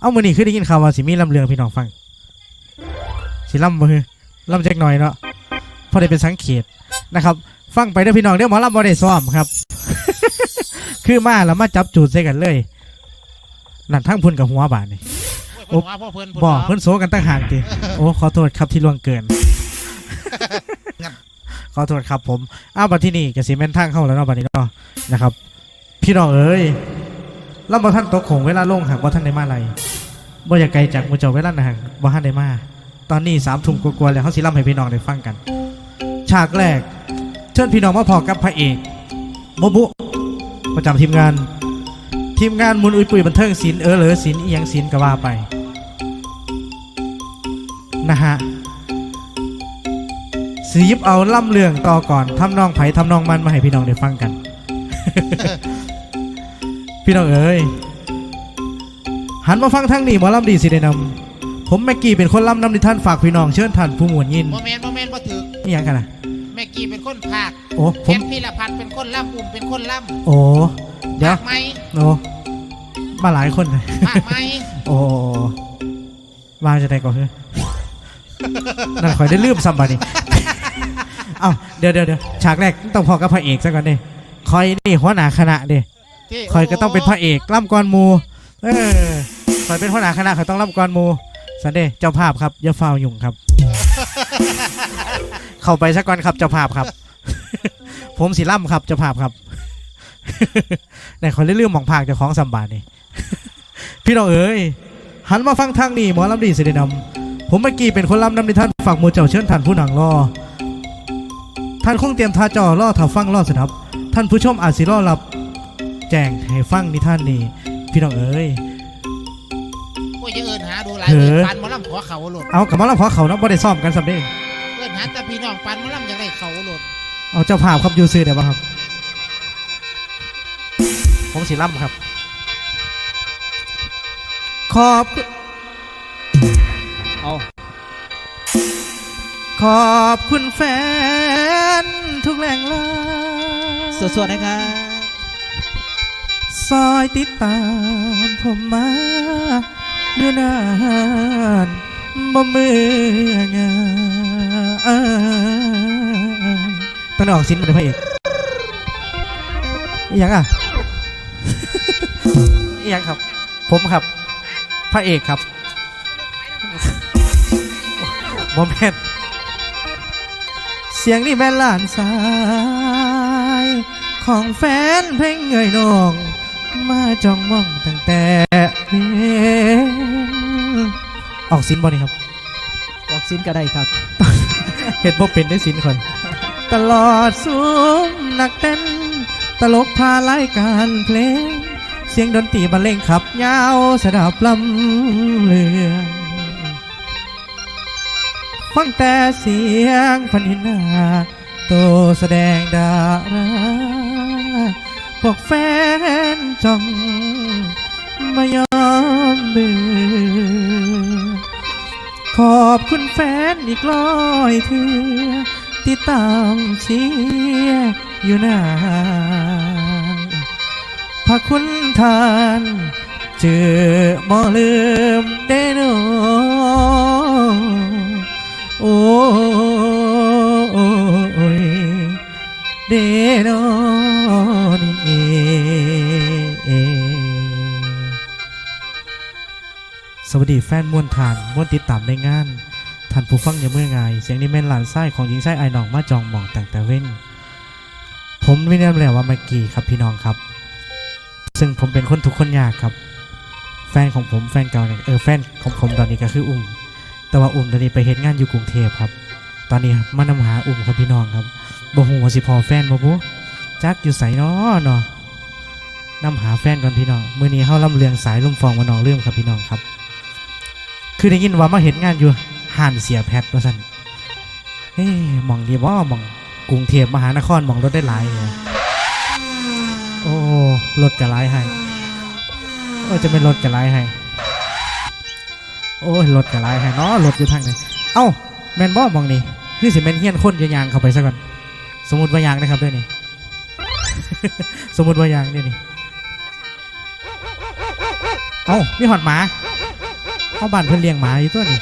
เอามือนี่คือได้ยินข่าวว่าสิมีลำเรืองพี่น้องฟัง สิล่ำมือล่ำจักหน่อยเนาะพอได้เป็นสังเกตนะครับ ฟังไปเด้อพี่น้องเดี๋ยวหมอลำบ่ได้ซ้อมครับ คือมาแล้วมาจับจูดใส่กันเลยนั่นทั้งพุ่นกับหัวบาดนี่ โอ้ยเพิ่นว่าพ่อเพิ่นบอกว่าเพิ่นโซกันตั้งห่างติโอ้ขอโทษครับที่ล่วงเกินงั้นขอโทษครับผมอ้าวบัดที่นี่กสิแม่นทางเข้าแล้วเนาะบัดนี้เนาะนะครับ พี่น้องเอ้ย เราบ่ท่านตกของเวลาลงหากบ่ท่านได้มาอะไรบ่อยากไกลจากมูเจ้าเวลานะหากบ่ท่านได้มา ตอนนี้สามทุ่มกว่าๆแล้วเขาสิล่ำให้พี่น้องได้ฟังกัน ฉากแรก เชิญพี่น้องมาพอกับพระเอกโมบุประจำทีมงาน ทีมงานมุนอุยปุยบันเทิงศิลป์เออเหลือศิลป์อีหยังศิลป์ก็ว่าไปนะฮะสียิบเอาล่ำเรื่องต่อก่อนทำนองไผ่ทำนองมันมาให้พี่น้องได้ฟังกัน พี่น้องเอ้ยหันมาฟังทางนี้หมอลำดีสิได้นำผมแม็กกี้เป็นคนล่ำนำที่ท่านฝากพี่น้องเชิญท่านผู้หมวดยินโมเมนต์โมเมนต์บ่ถึกนี่ยังกันนะแม่กี้เป็นคนภาคโอ้ผแคมทพิรพันธ์เป็นคนล่ำอุ่มเป็นคนล่ำโอ้เดี๋ยวภาคไหมโอ้มาหลายคนเลย ภาคไหม โอ้วางจะได้ก่อนเฮ้ยนั่นคอยได้ลืมซัมบานี่เอ้าเดี๋ยวเดี๋ยวเดี๋ยวฉากแรกต้องพอกับพระเอกซะก่อนดิคอยนี่หัวหน้าคณะดิที่ คอยก็ต้องเป็นพระเอกล่ำกรหมูเออคอยเป็นหัวหน้าคณะเขาต้องล่ำกรหมูสันเดเจ้าภาพครับอย่าฟาวยุ่งครับ เข้าไปซะก่อนครับเจ้าภาพครับ ผมสีล่ำครับเจ้าภาพครับไหนคอยเรื่องหมองภาคเจ้าของสัมบานี่พี่น้องเอ้ยหันมาฟังทางนี้หมอลำดีเสได็จนำผมเมื่อกี้เป็นคนลำนำในท่านฝากหมูเจ้าเชิญท่านผู้หนังรอท่านคงเตรียมท่าจอรอถ้าฟังรอสนับ ท่านผู้ชมอาจสิรอรับ แจ้งให้ฟังนิท่านนี้พี่น้องเอ้ยโอ้ยอย่าเอินหาดูหลายเถเอิอะนปันหมอลำขอเขาโหลดเอากับมาลำขอเขานะบ่ได้ซ่อมกันสำเร็จเอินหาแต่พี่น้องปันหมอลำอยากได้เขาโหลดเอาเจ้าภาพครับอยูซื้อได้ป่ะครับ ผมสีล่ำครับ ขอบคุณเอาขอบคุณแฟนทุกแรงลาสวดๆนะครับ ซอยติดตามผมมาอยู่นานบ่มืองานตอนออกสินเป็นพระเอกอหยังอะ อหยังครับ ผมครับ พระเอกครับโมเมนต์เสียงนี่แม่นหลานสาย ของแฟนเพลงเงยนอง มาจ้องมองตั้งแต่เพลงออกสินบอนี่ครับ ออกซินก็ได้ครับ เห็นบ่เป็นได้สินคนตลอดซุ้มนักเต้น ตลกพารายการเพลง เสียงดนตรีบรรเลงขับยาวสดับลำเลืองฟังแต่เสียงพันหินหน้าโตแสดงดารา พวกแฟนจ้องไม่ยอมเบื่อขอบคุณแฟนอีกร้อยเทือที่ตามเชียร์อยู่นานพระคุณทานเจอบ่ลืมได้โนโอ้ยเดโน่ วัสดีแฟนม้วนทานม้วนติดตามในงานท่านผู้ฟังอย่าเมื่อไงเสียงนี้แม่นหลานไส้ของหญิงไส้ไอ้น้องมาจองหมองแต่งแต่เว้น ผมไม่แน่แล้วว่าเมื่อกี้ครับพี่น้องครับ ซึ่งผมเป็นคนทุกคนยากครับ แฟนของผมแฟนเก่าเนี่ยเออแฟนของผมตอนนี้ก็คืออุ้มแต่ว่าอุ้มตอนนี้ไปเฮ็ดงานอยู่กรุงเทพครับ ตอนนี้มานำหาอุ้มครับพี่น้องครับบ่ฮู้ว่าสิพอแฟนบ่บุจักอยู่ไสน้อเนาะนำหาแฟนก่อนพี่น้องมื้อนี้เฮาลำเลียงสายลมฟองมาน้องเรื่องครับพี่น้องครับ คือได้ยินว่ามาเห็นงานอยู่ห่านเสียแพทว่าสันเฮ้มองดีว่ามองกรุงเทพมหานครมองรถได้หลายเนี่ยโอ้รถจะหลายให้โอ้จะเป็นรถจะหลายให้โอ้รถจะหลายให้เนาะรถอยู่ทางไหนเอ้าแมนบ่มองนี่คือสิแมนเฮียนคนจะยางเข้าไปซะก่อนสมมติว่ายางนะครับด้วยนี่สมมติว่ายางนี่นี่เอ้ามีหอดหมา เอาบ้านเพิ่นเลี้ยงหมาอยู่ตัวนี่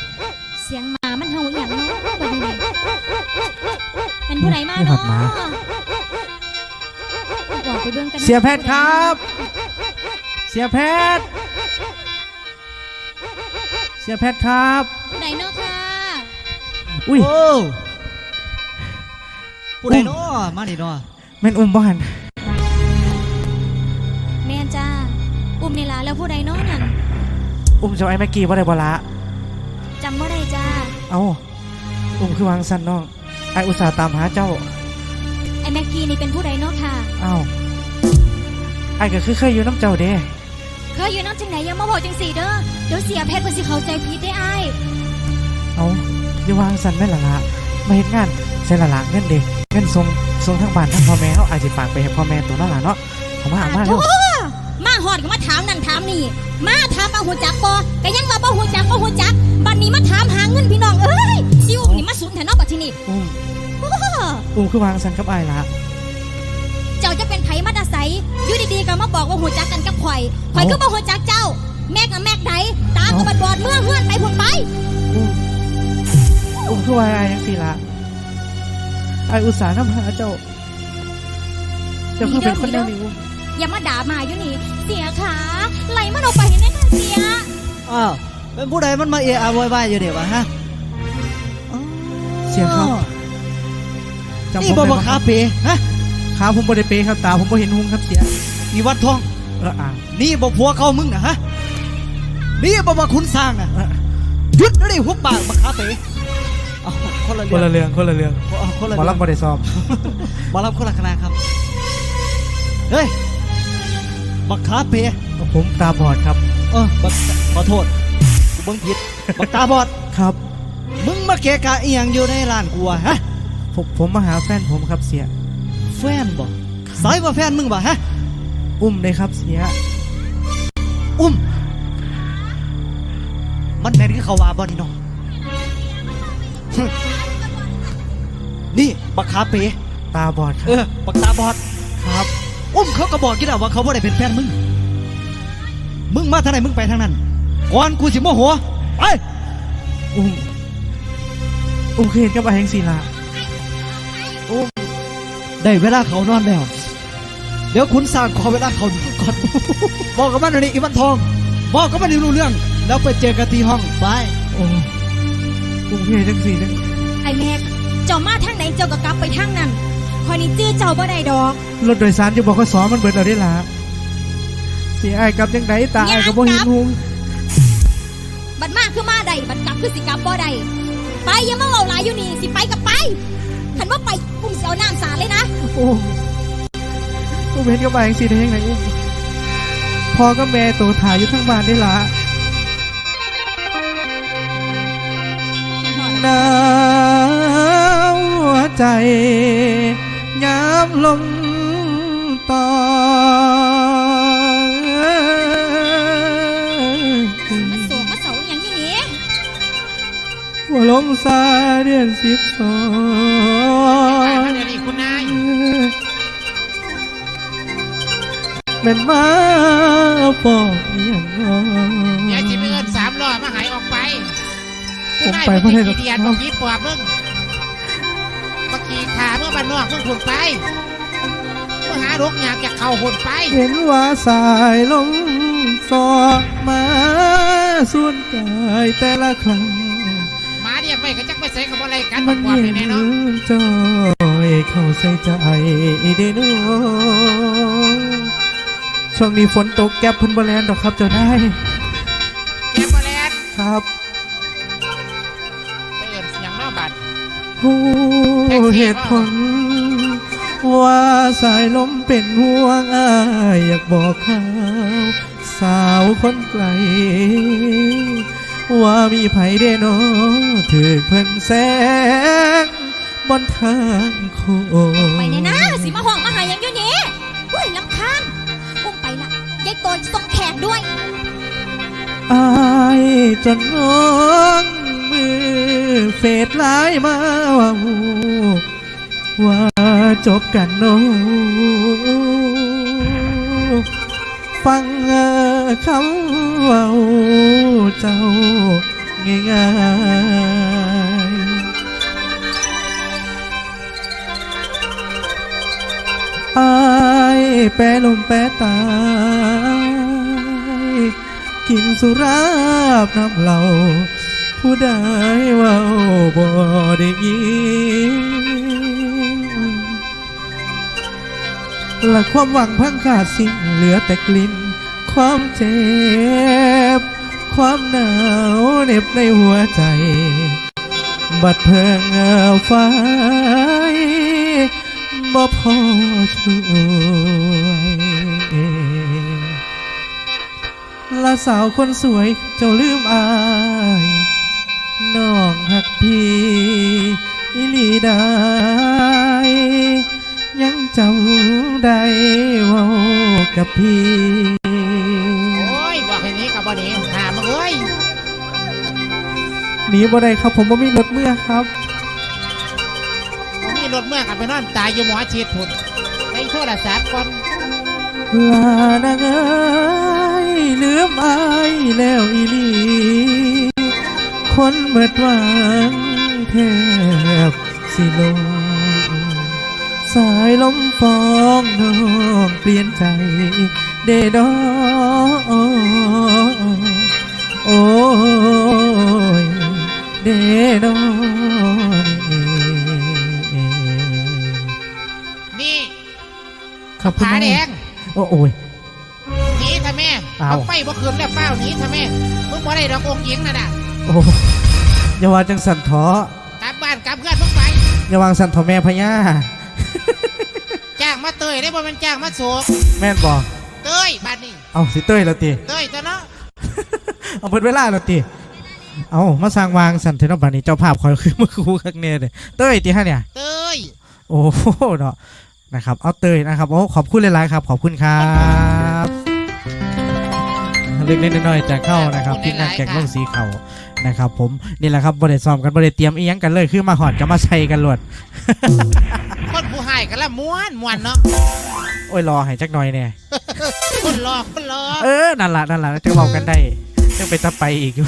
เสียงหมามันเห่าอหย่างเนาะบัดนี้นี่เป็นผู้ใดมานี่หัเนาะดหมาบอกไปเบิ่งกันนะเสียแพทย์ครับ เสียแพทย์ เสียแพทย์ครับ ผู้ใดเนาะค่ะอุ้ยโอ้ผู้ใดเนาะมาดิเนาะแม่นอุ้มบ้านแม่นจ้าอุ้มนี่ล่ะแล้วผู้ใดเนาะนั่น อุ้มเจ้าไอ้แม็กกี้ว่าได้บ่ละจำบ่ได้จ้าเอ้าอุ้มคือวางสั้นน้องไออุตส่าห์ตามหาเจ้าไอ้แม็กกี้นี่เป็นผู้ใดเนาะค่ะ เอ้าไอ้ก็คือเคยอยู่น้ำเจ้าเด้เคยอยู่น้ำจังไหนอยังมาบอกจังสีเด้อเดี๋ยวเสียเพชรเพิ่นสิเข้าใจผิดได้อ้ายเอ้าอย่าวางสั้นแม่นละละมาเห็นงานใส่ละละเงินเด็กเงินส่งส่งทั้งบ้านทั้งพ่อแม่เขาอาจจะฝากไปให้พ่อแม่ตัวนั่นละเนาะเอามาเอามาเร็วมาห อดก็มาถามนั่นถามนี่ มาถามมาหูจักบ่ก็ยังว่าบ่หูจักบ่หูจักบัดนี้มาถามหาเงินพี่น้องเอ้ยดิวนี่มาสุนแถวนอกบัดที่นี่อุ้มโอ้อุ้มคือวางสั้นกับไอ้ละเจ้าจะเป็นไผมาแตาใสอยู่ดีๆก็มาบอกว่าหูจักกันกับข่อยข่อยก็บ่หูจักเจ้า แม่กับแม่ใดตาก็บอดบอดเมื่อเฮือนไปพุ่นไปอุ้มอุ้มคือวางไอ้ยังสี่ละไออุตส่าห์นำหาเจ้าเจ้าคือเป็นคนแนวนี้อุ้ม อย่ามาด่ามาอยู่นี่ เสียขาไหลมันออกไปเห็นไหมคะเสียอ้าวเป็นผู้ใดมันมาเอะอะโวยวายอยู่เดี๋ยววะฮะอ๋อเสียงครับ จำนี่ผมบ่ได้บ่บ่คาเปฮะขาผมบ่ได้เปย์ครับตาผมบ่เห็นหุงครับเสียอีวัดทองเอออ่างนี่บ่ผัวเขามึงนะฮะนี่บ่ว่าคุณสร้างนะเออหยุดนะดิหุบปากบักคาเปเอาคนละคนเรื่ละองเรื่องคนละเรื่องเอาคนละหมอเรื่องลำบ่ได้ซ้อม หมอลำคนละคณะครับ เฮ้ย บักคาเปผมตาบอดครับ เออบักขอโทษกูเบิ่งผิด บักตาบอด ครับ มึงมาเกะกะเอียงอยู่ในร้านกูอะฮะ ผมผมมาหาแฟนผมครับเสีย แฟนบ่สายว่าแฟนมึงบ่ฮะ อุ้มเลยครับเสีย อุ้ม มันแม่นคือเขาว่าบ่นี่น้องฮึนี่บักคาเปตาบอดคเอรับอบักตาบอดครับ อุ้มเขาก็บอกกี่แล้วว่าเขาบ่ได้เป็นแฟนมึง มึงมาทางไหนมึงไปทางนั้น ก่อนกูสิโมโหไปอุ้มอุ้มเคยเห็นกับไอ้แหงสีละได้เวลาเขานอนแล้ว เดี๋ยวคุณสร้างขอเวลาเขาก่อน บอกกับมันหน่อยนี่อีวันทอง บอกกับมันให้รู้เรื่อง แล้วไปเจอกันที่ห้องไปโอ้อุ้มเคยจังสีนึงไอ้แม็กเจ้ามาทางไหนเจ้าก็กลับไปทางนั้น คอยนี่จื้อเจ้าบ่ได้ดอกรถโดยสารจะบอกเขาสอมันเบิดเอาได้ละเสียไอ้ายกลับยังไงตาไอ้ายก็บ่เห็นหุงบัดมาคือมาได้บัดกลับคือสิกลับบ่ได้ไปอย่ามาเว้าหลายอยู่นี่สิไปก็ไปคันว่าไปอุ้มสิเอาน้ำสาดเลยนะโอ้อุ้มเห็นกับไอ้แหงสีได้ยังไงอุ้มพ่อกับแม่ตัวถ่ายอยู่ทั้งบ้านได้ละหนาวหัวใจ ยามลมตอนมันสวมมาเสาอหย่างอยู่นี่หัวลมซาเดือนสิบสอตายงมาเดี๋ยวนี้คุณนายเป็นมาปอกอย่างน้อเดี๋ยวจิไปเอินสามล้อมาหายออกไปผมไปเพราะได้ได้กี่เดียนบอกยี่ปอบมึงมาขี่ขาเมื่อ บ้านนอกมึงหุ่นไปเมื่อหารกอยากจะเข้าหุ่นไป เห็นว่าสายลมสอกมาส่วนกายแต่ละครั้งหมาเรียกไปก็จักไปใส่กับอะไรกันมัมานปอบเย็เลยนแน่เนาะจอยเข้าใส่ใจเดโนช่วงนี้ฝนตกแก๊บเพิ่นบแลนดอกครับเจ้าได้แกบอแลนครับไปเอินเสียงนอกบัตร ผู้เหตุผล ว่าสายลมเป็นห่วงอายอยากบอกข่าวสาวคนไกล ว่ามีไผเดโนถือเพิ่นแสงบนทางโค้งไปเนี่ยนะสิมาห้องมาหาอย่างอยู่นี่เฮ้ยลำคาญอุ้มไปละยายโกนส่งแขกด้วย อายจนน้อง มือเฟดไลน์มาว่าว่าจบกันโนฟังคำว่าเจ้าง่ายๆอายแปรลมแปรตายกินสุราบน้ำเหล่า ผู้ใดเว่าบ่ได้ยินและความหวังพังขาดสิ้นเหลือแต่กลิ่น ความเจ็บ ความหนาวเหน็บในหัวใจ บัดเพิงเงาไฟบ่พอช่วยละสาวคนสวยเจ้าลืมอาย น้องหักพี่อิลีได้ยังจำได้เว่ากับพี่โอ้ยบอกให้หนี้กับบ่หนี้หามาเอ้ยหนีบ่ได้ครับผมบ่มีรถเมื่อครับผมมีรถเมื่อกันไปนอนตายอยู่หมอฉีดผุดในโทรศัพท์ก่อนลานางเอ้ยลืมอายแล้วอีหลี คนเบิดหวังแทบสิลงสายลมฟองน้องเปลี่ยนใจเดดอโอ้ยเดดอนี่ครับคุณผาแดงโอ้โอ้ยหนีทำแม่อ้าวเอาไฟบ่คืนแล้วเฝ้าหนีทำแม่มึงบ่ได้ดอกองค์หญิงน่ะน่ะ โอ้อย่าว่าจังสันท้อกลับบ้านกลับเพื่อนมึงไปอย่าวางสันท้อแม่พญาจ้างมาเตยได้บ่แมันจ้างมาโศกแม่นบอกเตยบ้านนี้เอาสิเต้ยแล้วตีเตยตัวเนาะเอาเปิดเวลาแล้วตีเอามาสร้างวางสันเทนบันนี้เจ้าภาพคอยคือเมื่อครูข้างเน่เลยเต้ยตีฮะเนี่ย เตยโอ้โหเนาะนะครับเอาเตยนะครับโอ้ขอบคุณหลายๆครับ ขอบคุณครับเล็กๆน้อยๆจากเข้านะครับที่งานแกงล่องสีเขา นะครับผมนี่แหละครับบริซ้อมกันบริเตรียมอีหยังกันเลยคือมาหอดจะมาใช้กันหลวด คนผู้ให้กันละม้วนม้วนเนาะโอ้ยรอให้จักหน่อยเนี่ยคนรอคนรอเออนั่นละนั่นละจะเบากันได้ยังไปตะไปอีกอยู่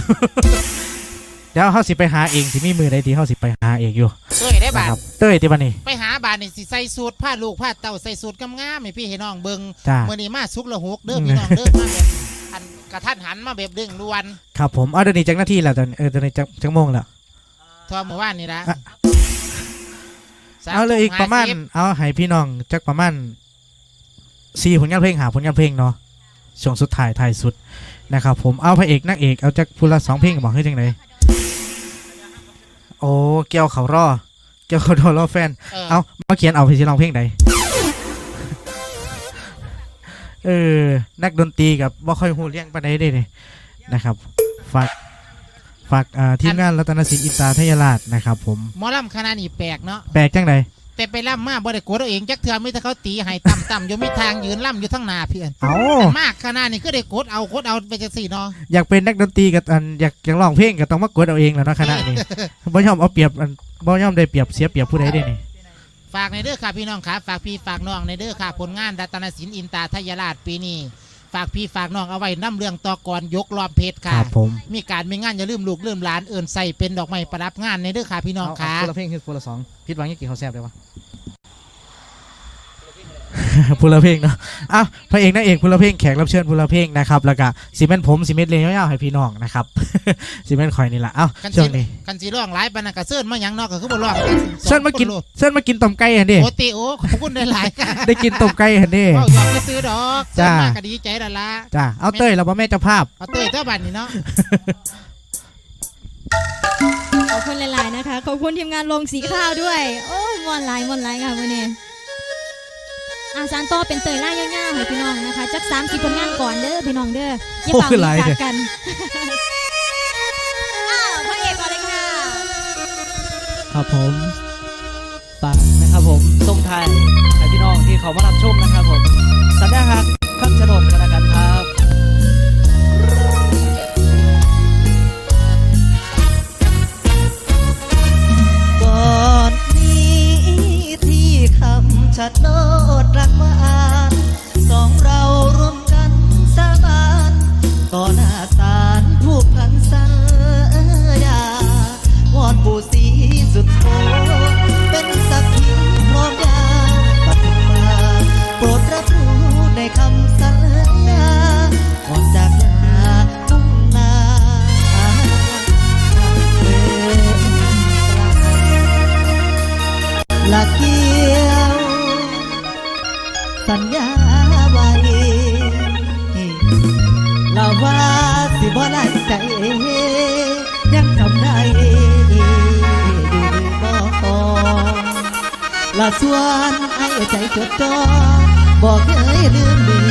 เดี๋ยวเขาสิไปหาเองที่มีมือใดดีเขาสิไปหาเองอยู่เตยได้บานะทครับเต้ยที่บ้านนี่ ไปหาบานนี่สิใส่สูตรผ้าลูกผ้าเต่าใส่สูตรงามๆให้พี่ให้น้องเบิ่งจ้าเมื่อนี้มาสุกละหกเด้อพี่น้องเด้อมาแบบอันก ระทันหันมาแบบดึงดวนครับผมเอาเดี๋ยวนี้จักหน้าที่แล้วตอนเออตอนนี้จักจักโมงแล้ว ทอเมื่อวานนี่ละอะสมเอาเลยอีกประมาณห้สิบเอาให้พี่น้องจักประมาณสี่ผลงานเพลงหาผลงานเพลงเนาะช่วงสุดท้ายท้ายสุดนะครับผมเอาพระเอกนางเอกเอาจักพูละสองเพลงบอกให้จังไหนโอ้เกี่ยวเขารอเกี่ยวเขารอรอแฟน เออเอามาเขียนเอาไปสิลองเพลงใด เออ นักดนตรีกับบ่ค่อยหูเลี้ยงปานใดเด้เนี่ยนะครับ ฝาก ฝากอ่าทีมงานรัตนศิลป์อินตราทยราชนะครับผม หมอลำคณะนี่แปลกเนาะแปลกจังไดแต่ไปล่ำมาบ่ได้กดเอาเองจักเถื่อมีแต่เขาตีให้ต่ำต่ำๆอยู่มีทางยืนล่ำอยู่ทั้งหน้าเพื่อนเอาแต่มากคณะนี่ก็ได้กดเอากดเอาไปจังสี่เนาะอยากเป็นนักดนตรีกับอันอยากอยากร้องเพลงก็ต้องมากดเอาเองแหล้วนาะคณะนี้ บ่ยอมเอาเปรียบอันบ่ยอมได้เปรียบเสียเปรียบผู้ใดได้นี่ ฝากในเด้อค่ะพี่น้องค่ะฝากพี่ฝากน้องในเด้อค่ะผลงานรัตนศิลป์อินตาทยราชปีนี้ฝากพี่ฝากน้องเอาไว้น้ำเรื่องต่อกรยกล้อมเพชรคค่ะรับผม มีการมีงานอย่าลืมลูกลืมหลานเอิ่นใส่เป็นดอกไม้ประดับงานในเด้อค่ะพี่น้องค่ะผู้ละเพลงคือผู้ละสองพิดหวังยังกี่เขาแซ่บได้วะ ผู้ละเพลงเนาะอ้าวพระเอกนางเอกผู้ละเพลงแขกรับเชิญผู้ละเพลงนะครับแล้วก็สิเมนผมสิเมนเลยยาวๆให้พี่น้องนะครับสิเมนคอยนี่ละเอ้ากันช่สิวงนี้กันสีร้องหลายปานนันกระเซิร์นมาหยังเนอกก็คือบ่ร้องเส้นมากินสองคโลเส้นมากินต้มไก่หันดิโอติโอขอบคุณได้หลายค่ะได้กินต้มไก่หันดิเว้าหยอกซื้อๆดอกจ้าเซิร์นมากก็ดีใจและละจ้าเอาเต้ยเราบ่แม่เจ้าภาพเอาเตยเท่าบันนี่เนาะขอบคุณหลาย ๆ นะคะ ขอบคุณทีมงานลงสีข้าวด้วย โอ้ยมวนหลายมวนหลายค่ะวันนี้ อาสารต่อเป็นเตยล่ายาวๆให้พี่น้องนะคะจักสามสิบผลงานก่อนเด้อพี่น้องเด้ออย่าโอ้เป่าคือหลายจากเด้อกันอ้าวพระเอกก่อนเลยค่ะ ครับผมฝากนะครับผมส่งท้ายให้พี่น้องที่เขามารับชมนะครับผมสัญญาหักคำชะโนดกันแล้วกันครับ ชะโนดรักมาอ่านสองเรา ลาใจยังจำได้อยู่บ่ละส่วนไอ้ใจจดจ่อบอกเคยลืมมือ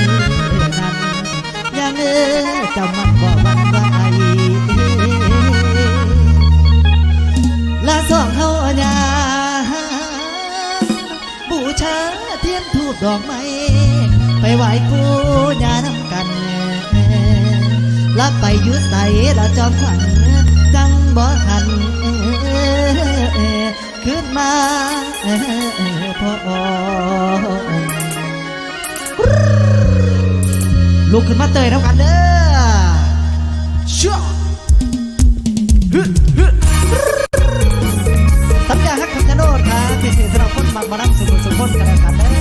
นั้นยังเออจำมันบ่หวันไหวละสองเฮาญาบูชาเทียนทูบดอกไม้ไปไหว้กูญานำ ลับไปอยุใสละจอมขวัญจังบ่ทันขึ้นมาพอลุกขึ้นมาเตยน้ำกันเด้อชั่วฮึฮึสัญญาฮักคำจะโนดครับที่เสียสำหรับคนมักมานั่งสุขสุขคนกันแล้วกันเด้อ